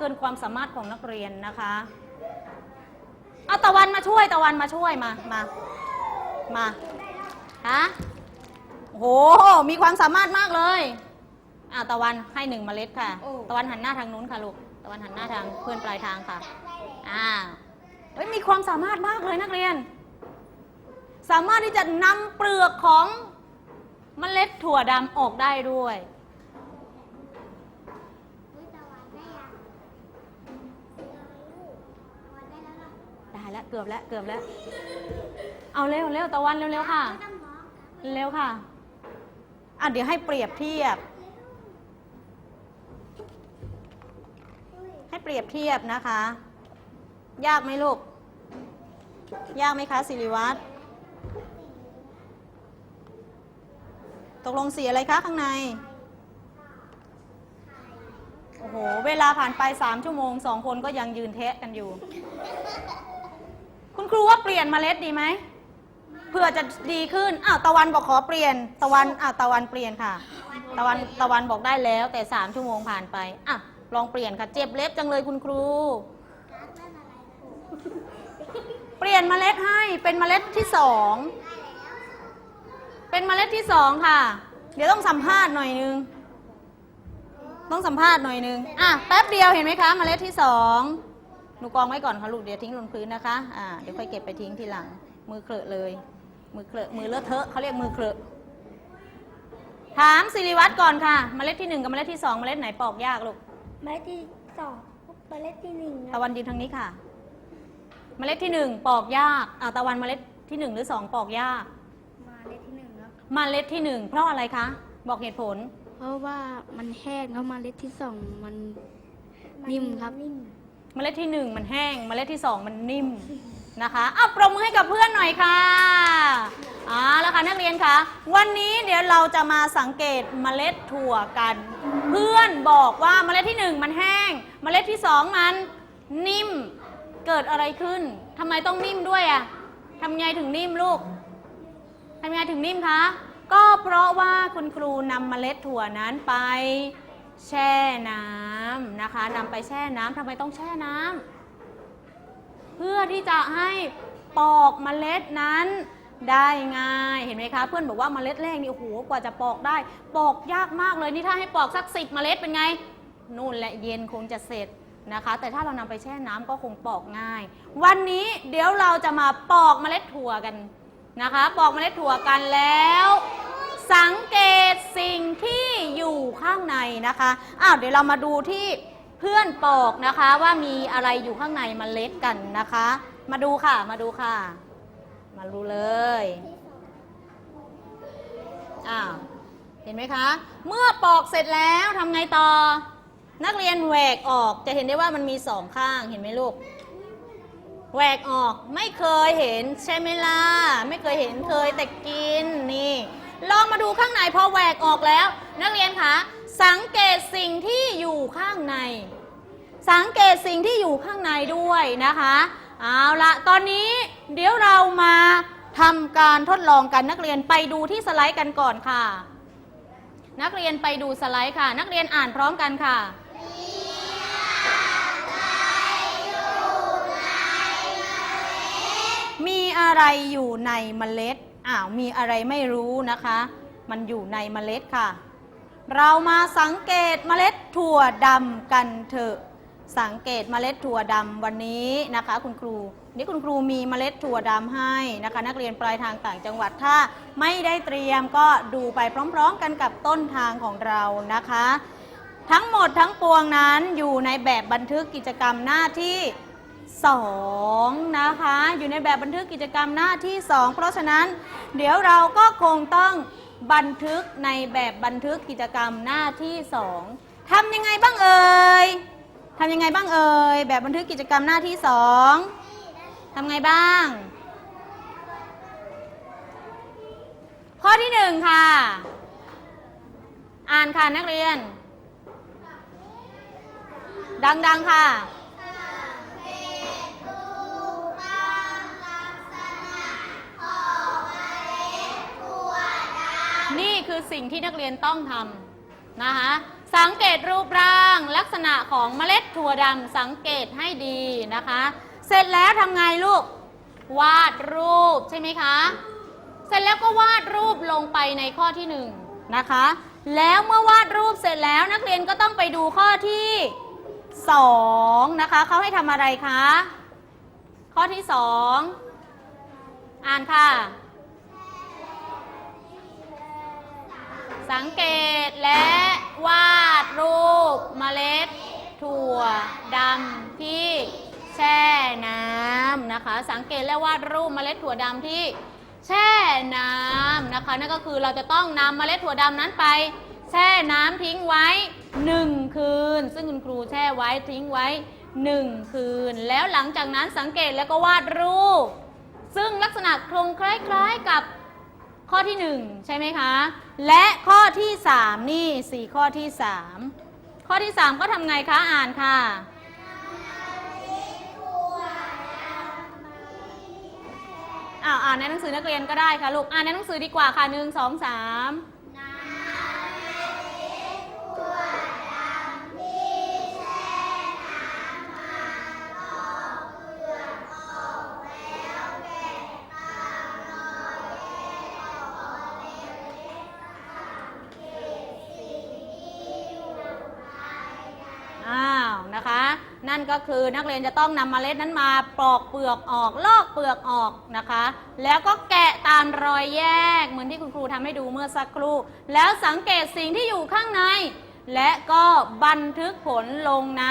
เกินความสามารถของนักเรียนนะคะเอาตะวันมาช่วยตะวันมาช่วยมามามาฮะโอ้โหมีความสามารถมากเลยอ่าตะวันให้หนึ่งเมล็ดค่ะ ตะวันหันหน้าทางนู้นค่ะลูกตะวันหันหน้าทางเพื่อนปลายทางค่ะอ่าเฮ้ยมีความสามารถมากเลยนักเรียน สามารถที่จะนำเปลือกของเมล็ดถั่วดำออกได้ด้วย ได้แล้วเกือบแล้วเกือบแล้ว เอาเร็วเร็วตะวันเร็วเร็วค่ะ เร็วค่ะ อะเดี๋ยวให้เปรียบเทียบ ให้เปรียบเทียบนะคะ ยากไหมลูก ยากไหมคะสิริวัตรตกลงสีอะไรคะข้างใน โอ้โห เวลาผ่านไปสามชั่วโมงสองคนก็ยังยืนเทะกันอยู่ คุณครูว่าเปลี่ยนเมล็ดดีไหมเพื่อจะดีขึ้นอ้าวตะวันบอกขอเปลี่ยน ตะวันอ้าวตะวันเปลี่ยนค่ะ ตะวันตะวันบอกได้แล้ว แต่สามชั่วโมงผ่านไปอะลองเปลี่ยนค่ะ เจ็บเล็บจังเลยคุณครู เปลี่ยนเมล็ดให้เป็นเมล็ดที่สองเป็นเมล็ดที่สองค่ะ เดี๋ยวต้องสัมภาษณ์หน่อยนึง ต้องสัมภาษณ์หน่อยนึงอะแป๊บเดียวเห็นไหมคะ เมล็ดที่สอง หนูกองไว้ก่อนค่ะลูกเดี๋ยวทิ้งลงพื้นนะคะอ่าเดี๋ยวค่อยเก็บไปทิ้งทีหลัง มือเคลอะเลย มือเคลอะมือเลอะเทอะเขาเรียกมือเคลอะถามสิริวัตรก่อนค่ะเมล็ดที่หนึ่งกับเมล็ดที่สองเมล็ดไหนปอกยากลูกเมล็ดที่สองเมล็ดที่หนึ่งคตะรับวันยืนทางนี้ค่ะ เมล็ดที่หนึ่งปอกยากอ่าตะวันเมล็ดที่หนึ่งหรือสองปอกยากเมล็ดที่หนึ่งครับเมล็ดที่หนึ่งเพราะอะไรคะบอกเหตุผล เพราะว่ามันแห้งแล้วเมล็ดที่สองมันนิ่มครับ เมล็ดที่หนึ่งมันแห้ง เมล็ดที่สองมันนิ่มนะคะเอาปรบมือให้กับเพื่อนหน่อยค่ะอ่าแล้วค่ะนักเรียนคะวันนี้เดี๋ยวเราจะมาสังเกตเมล็ดถั่วกัน เพื่อนบอกว่าเมล็ดที่หนึ่งมันแห้ง เมล็ดที่สองมันนิ่ม เกิดอะไรขึ้นทำไมต้องนิ่มด้วยอะทำไงถึงนิ่มลูกทำไงถึงนิ่มคะ ก็เพราะว่าคุณครูนำเมล็ดถั่วนั้นไป แช่น้ำ นะคะนำไปแช่น้ำทำไมต้องแช่น้ำเพื่อที่จะให้ปอกเมล็ดนั้นได้ง่ายเห็นไหมคะ เพื่อนบอกว่าเมล็ดแรกนี่โอ้โหกว่าจะปอกได้ ปอกยากมากเลยนี่ถ้าให้ปอกสักสิบเมล็ดเป็นไงนู่นแหละเย็นคงจะเสร็จนะคะ แต่ถ้าเรานำไปแช่น้ำก็คงปอกง่าย วันนี้เดี๋ยวเราจะมาปอกเมล็ดถั่วกันนะคะ ปอกเมล็ดถั่วกันแล้ว สังเกตสิ่งที่อยู่ข้างในนะคะอ้าวเดี๋ยวเรามาดูที่เพื่อนปอกนะคะว่ามีอะไรอยู่ข้างในเมล็ดกันนะคะ มาดูค่ะมาดูค่ะ มาดูเลยอ้าวเห็นไหมคะ เมื่อปอกเสร็จแล้วทำไงต่อ นักเรียนแหวกออกจะเห็นได้ว่ามันมีสองข้างเห็นไหมลูกแหวกออกไม่เคยเห็นใช่ไหมล่ะไม่เคยเห็นเคยแต่กินนี่ ลองมาดูข้างในพอแหวกออกแล้ว นักเรียนคะสังเกตสิ่งที่อยู่ข้างใน สังเกตสิ่งที่อยู่ข้างในด้วยนะคะเอาละตอนนี้เดี๋ยวเรามาทำการทดลองกันนักเรียนไปดูที่สไลด์กันก่อนค่ะ นักเรียนไปดูสไลด์ค่ะ นักเรียนอ่านพร้อมกันค่ะมีอะไรอยู่ในเมล็ด อ้าวมีอะไรไม่รู้นะคะ มันอยู่ในเมล็ดค่ะ เรามาสังเกตเมล็ดถั่วดำกันเถอะ สังเกตเมล็ดถั่วดำวันนี้นะคะคุณครูนี่คุณครูมีเมล็ดถั่วดำให้นะคะ นักเรียนปลายทางต่างจังหวัดถ้าไม่ได้เตรียมก็ดูไปพร้อมๆกันกับต้นทางของเรานะคะ ทั้งหมดทั้งปวงนั้นอยู่ในแบบบันทึกกิจกรรมหน้าที่ 2 นะคะ อยู่ในแบบบันทึกกิจกรรมหน้าที่ 2 เพราะฉะนั้น เดี๋ยวเราก็คงต้องบันทึกในแบบบันทึกกิจกรรมหน้าที่ 2ทำยังไงบ้างเอ่ยทำยังไงบ้างเอ่ยแบบบันทึกกิจกรรมหน้าที่ 2ทำไงบ้าง ข้อที่ 1 ค่ะ อ่านค่ะนักเรียน ดัง ๆ ค่ะ คือสิ่งที่นักเรียนต้องทำนะคะสังเกตรูปร่างลักษณะของเมล็ดถั่วดำสังเกตให้ดีนะคะ เสร็จแล้วทำไงลูก วาดรูปใช่ไหมคะ เสร็จแล้วก็วาดรูปลงไปในข้อที่หนึ่งนะคะ แล้วเมื่อวาดรูปเสร็จแล้วนักเรียนก็ต้องไปดูข้อที่สองนะคะเขาให้ทำอะไรคะ ข้อที่สองอ่านค่ะ สังเกตและวาดรูปเมล็ด ถั่วดำที่แช่น้ำนะคะ สังเกตและวาดรูปเมล็ดถั่วดำที่แช่น้ำนะคะ นั่นก็คือเราจะต้องนำเมล็ดถั่วดำนั้นไป แช่น้ำทิ้งไว้ 1 คืน ซึ่งคุณครูแช่ไว้ทิ้งไว้ 1 คืน แล้วหลังจากนั้นสังเกตแล้วก็วาดรูป ซึ่งลักษณะคงคล้ายๆกับ ข้อที่ 1 ใช่ไหมคะ และข้อที่ 3 นี่ 4 ข้อที่ 3 ข้อที่ 3 ก็ทำไงคะ อ่านค่ะอ่าอ่านในหนังสือนักเรียนก็ได้ค่ะลูก อ่านในหนังสือดีกว่าค่ะหนึ่งสองสาม นั่นก็คือนักเรียนจะต้องนำเมล็ดนั้นมาปอกเปลือกออกลอกเปลือกออกนะคะ แล้วก็แกะตามรอยแยก เหมือนที่คุณครูทำให้ดูเมื่อสักครู่ แล้วสังเกตสิ่งที่อยู่ข้างใน และก็บันทึกผลลงใน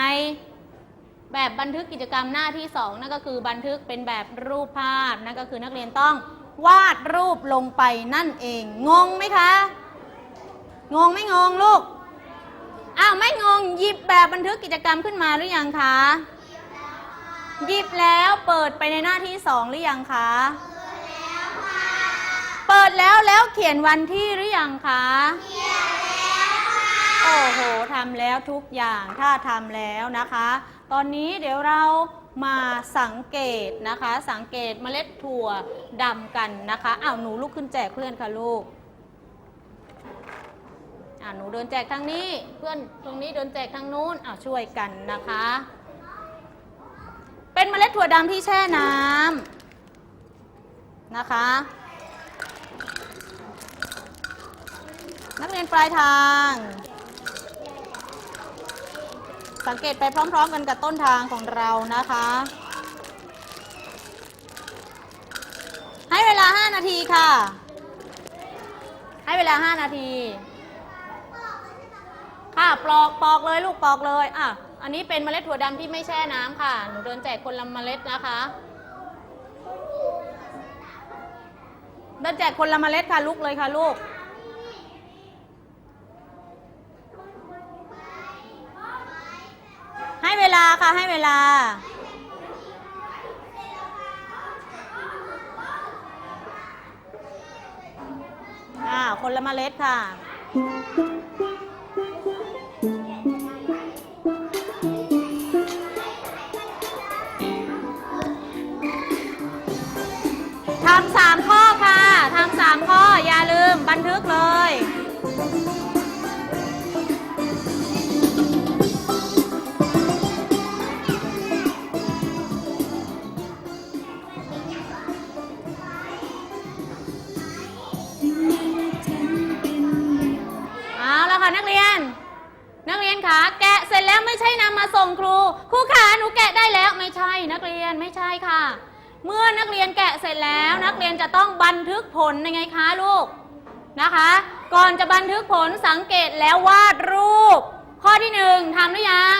แบบบันทึกกิจกรรมหน้าที่ 2 นั่นก็คือบันทึกเป็นแบบรูปภาพนั่นก็คือนักเรียนต้องวาดรูปลงไปนั่นเอง งงไหมคะ งงไม่งงลูก อ้าวไม่งงหยิบแบบบันทึกกิจกรรมขึ้นมาหรือยังคะหยิบแล้วเปิดไปในหน้าที่สองหรือยังคะเปิดแล้วแล้วเขียนวันที่หรือยังคะเขียนแล้วโอ้โหทำแล้วทุกอย่างถ้าทำแล้วนะคะ ตอนนี้เดี๋ยวเรามาสังเกตนะคะ สังเกตเมล็ดถั่วดำกันนะคะอ้าวหนูลุกขึ้นแจกเพื่อนค่ะลูก อ่าหนูเดินแจกทางนี้ เพื่อนตรงนี้เดินแจกทางนู้นอ่าช่วยกันนะคะ เป็นเมล็ดถั่วดำที่แช่น้ำนะคะ นักเรียนปลายทาง สังเกตไปพร้อมๆกันกับต้นทางของเรานะคะให้เวลา 5 นาทีค่ะ ให้เวลา 5 นาที ค่ะปลอกปลอกเลยลูกปลอกเลยอะอันนี้เป็นเมล็ดถั่วดำที่ไม่แช่น้ำค่ะ หนูเดินแจกคนละเมล็ดนะคะเดินแจกคนละเมล็ดค่ะลูกเลยค่ะลูก ให้เวลาค่ะให้เวลาอ่าคนละเมล็ดค่ะ 3 ข้อ อย่าลืมบันทึกเลยค่ะนักเรียน นักเรียนคะแกะเสร็จแล้วไม่ใช่นำมาส่งครู ครูขาหนูแกะได้แล้วไม่ใช่นักเรียนไม่ใช่ค่ะ เมื่อนักเรียนแกะเสร็จแล้ว นักเรียนจะต้องบันทึกผลยังไงคะลูกนะคะ ก่อนจะบันทึกผลสังเกตแล้ววาดรูป ข้อที่หนึ่งทำหรือยัง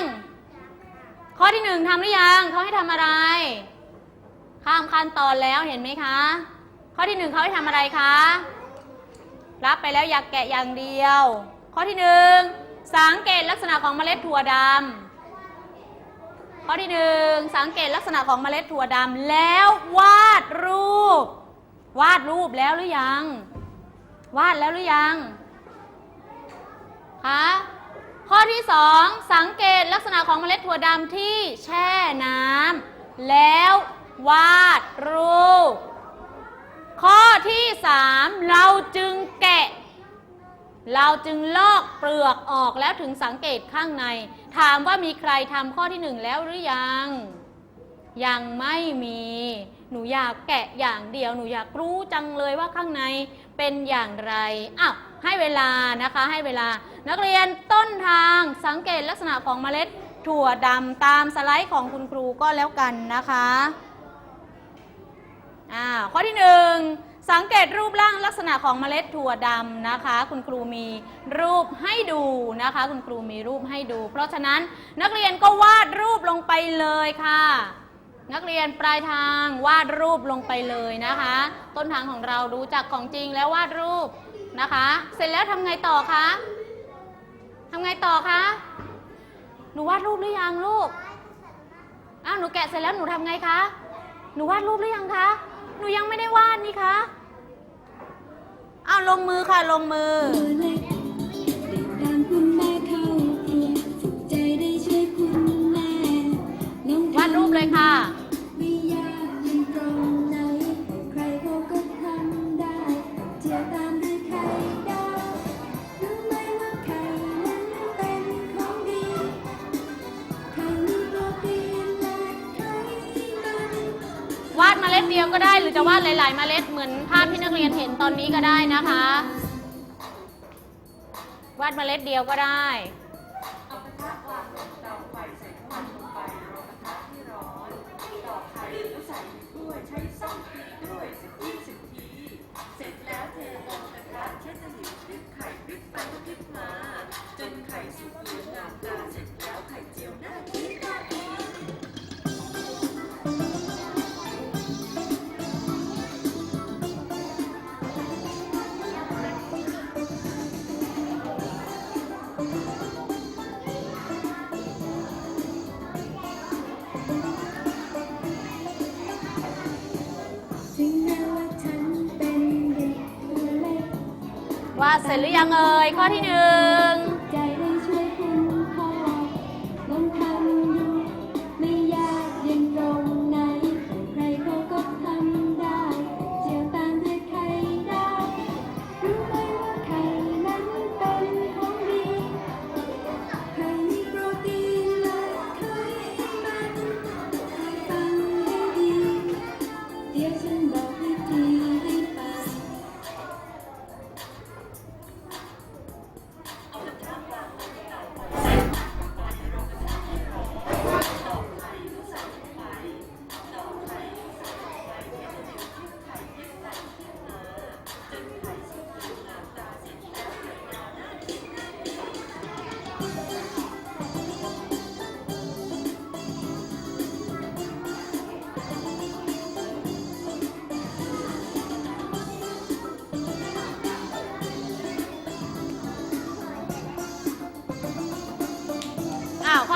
ข้อที่หนึ่งทำหรือยังเขาให้ทำอะไร ข้ามขั้นตอนแล้วเห็นไหมคะ ข้อที่หนึ่งเขาให้ทำอะไรคะรับไปแล้วอยากแกะอย่างเดียว ข้อที่หนึ่งสังเกตลักษณะของเมล็ดถั่วดำ ข้อที่หนึ่งสังเกตลักษณะของเมล็ดถั่วดำแล้ววาดรูป วาดรูปแล้วหรือยัง วาดแล้วหรือยังคะข้อที่สองสังเกตลักษณะของเมล็ดถั่วดำที่แช่น้ำแล้ววาดรูป ข้อที่3เราจึงแกะ เราจึงลอกเปลือกออกแล้วถึงสังเกตข้างใน ถามว่ามีใครทำข้อที่หนึ่งแล้วหรือยัง ยังไม่มี หนูอยากแกะอย่างเดียว หนูอยากรู้จังเลยว่าข้างในเป็นอย่างไรอ้าวให้เวลานะคะให้เวลา นักเรียนต้นทางสังเกตลักษณะของเมล็ดถั่วดำตามสไลด์ของคุณครูก็แล้วกันนะคะอ่าข้อที่หนึ่ง สังเกตรูปร่างลักษณะของเมล็ดถั่วดำนะคะ คุณครูมีรูปให้ดูนะคะ คุณครูมีรูปให้ดู เพราะฉะนั้นนักเรียนก็วาดรูปลงไปเลยค่ะ นักเรียนปลายทางวาดรูปลงไปเลยนะคะ ต้นทางของเรารู้จักของจริงแล้ววาดรูปนะคะ เสร็จแล้วทำไงต่อคะทำไงต่อคะหนูวาดรูปหรือยังลูกอ้าวหนูแกะเสร็จแล้วหนูทำไงคะหนูวาดรูปหรือยังคะหนูยังไม่ได้วาดนี่คะ อ้าวลงมือค่ะลงมือตัวเล็กดตามคุณแม่ เดเดียวก็ได้หรือจะวาดหลาย ๆ เมล็ดเหมือนภาพที่นักเรียนเห็นตอนนี้ก็ได้นะคะ วาดเมล็ดเดียวก็ได้ เสร็จหรือยังเอ่ยข้อที่หนึ่ง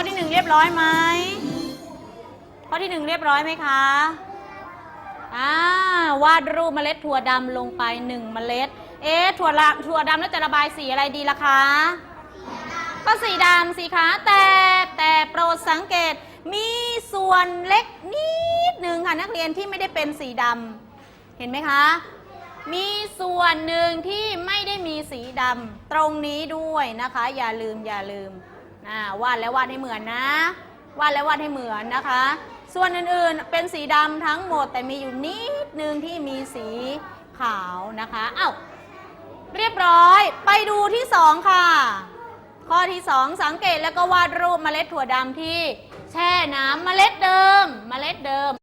ที่หนึ่งเรียบร้อยไหมข้อที่หนึ่งเรียบร้อยไหมคะอ่าวาดรูปเมล็ดถั่วดำลงไปหนึ่งเมล็ด เอ๊ะถั่วละถั่วดำแล้วจะระบายสีอะไรดีล่ะคะ ก็สีดำสิคะแต่แต่โปรดสังเกตมีส่วนเล็กนิดหนึ่งค่ะนักเรียนที่ไม่ได้เป็นสีดำเห็นไหมคะ มีส่วนหนึ่งที่ไม่ได้มีสีดำตรงนี้ด้วยนะคะ อย่าลืมอย่าลืม อ่าวาดแล้ววาดให้เหมือนนะ วาดแล้ววาดให้เหมือนนะคะ ส่วนอื่นๆเป็นสีดำทั้งหมดแต่มีอยู่นิดนึงที่มีสีขาวนะคะอ้าวเรียบร้อยไปดูที่สองค่ะ ข้อที่2สังเกตแล้วก็วาดรูปเมล็ดถั่วดำที่แช่น้ำเมล็ดเดิม เมล็ดเดิม